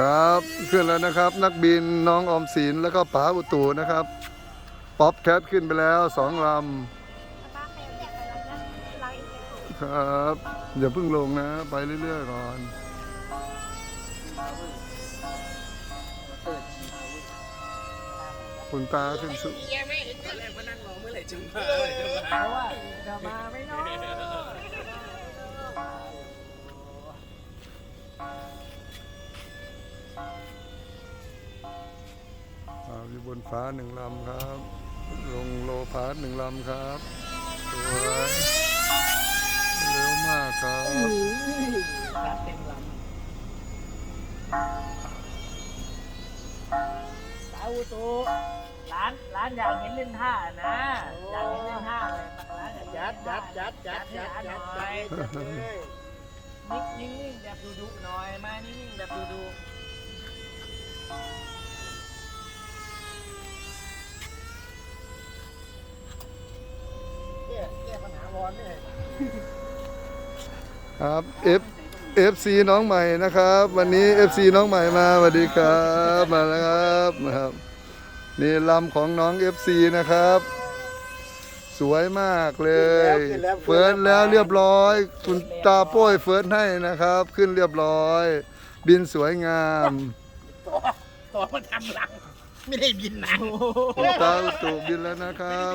ครับขึ้นแล้วนะครับนักบินน้องออมสินแล้วก็ป๋าอุตุนะครับป๊อปแคทขึ้นไปแล้วสองลำครับอย่าเพิ่งลงนะ ไปเรื่อยๆก่อนคุณตาขึ้นสุตอนแรกมานั่งเมื่อไหร่จะมาเพราะว่จะมา อยู่บนฟ้าหนึ่งลำครับ ลงโลพาร์หนึ่งลำครับสวยเร็วมากครับฟ้าเต็มลำสาวุตุร้านร้านอยากเห็นเล่นท่านะอยากเห็นเล่นท่าเลยร้านอยากยัดจัดจัดจัดจัดจัดเลยนิ่งๆแบบดูดูหน่อยมานิ่งๆแบบดูดู ครับ F FC น้องใหม่นะครับ วันนี้ FC น้องใหม่มาสวัสดีครับมาแล้วครับนะครับนี่ลำของน้อง FC นะครับ สวยมากเลย เฟิร์สแล้วเรียบร้อย คุณตาโป้ยเฟิร์สให้นะครับ ขึ้นเรียบร้อย บินสวยงามต่อต่อมันทำหลังไม่ได้บินนะคุณตาอุตุบินแล้วนะครับ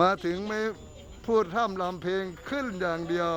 มาถึงไม่พูดท่ำลำเพลงขึ้นอย่างเดียว